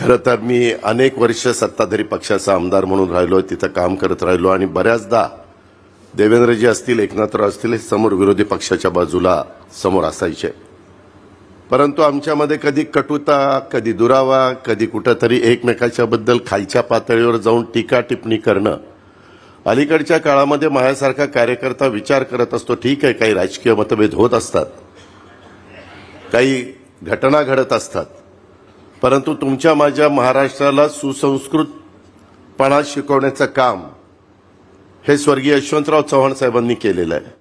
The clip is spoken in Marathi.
खरं तर मी अनेक वर्ष सत्ताधारी पक्षाचा आमदार म्हणून राहिलो तिथं काम करत राहिलो आणि बऱ्याचदा देवेंद्रजी असतील एकनाथराव असतील हे समोर विरोधी पक्षाच्या बाजूला समोर असायचे. परंतु आमच्यामध्ये कधी कटुता कधी दुरावा कधी कुठंतरी एकमेकाच्याबद्दल खालच्या पातळीवर जाऊन टीका टिप्पणी करणं. अलीकडच्या काळामध्ये माझ्यासारखा कार्यकर्ता विचार करत असतो ठीक आहे काही राजकीय मतभेद होत असतात. काही घटना घडत असतात. परंतु तुमच्या माझ्या महाराष्ट्राला सुसंस्कृतपणा शिकवण्याचं काम हे स्वर्गीय यशवंतराव चव्हाण साहेबांनी केलेलं आहे.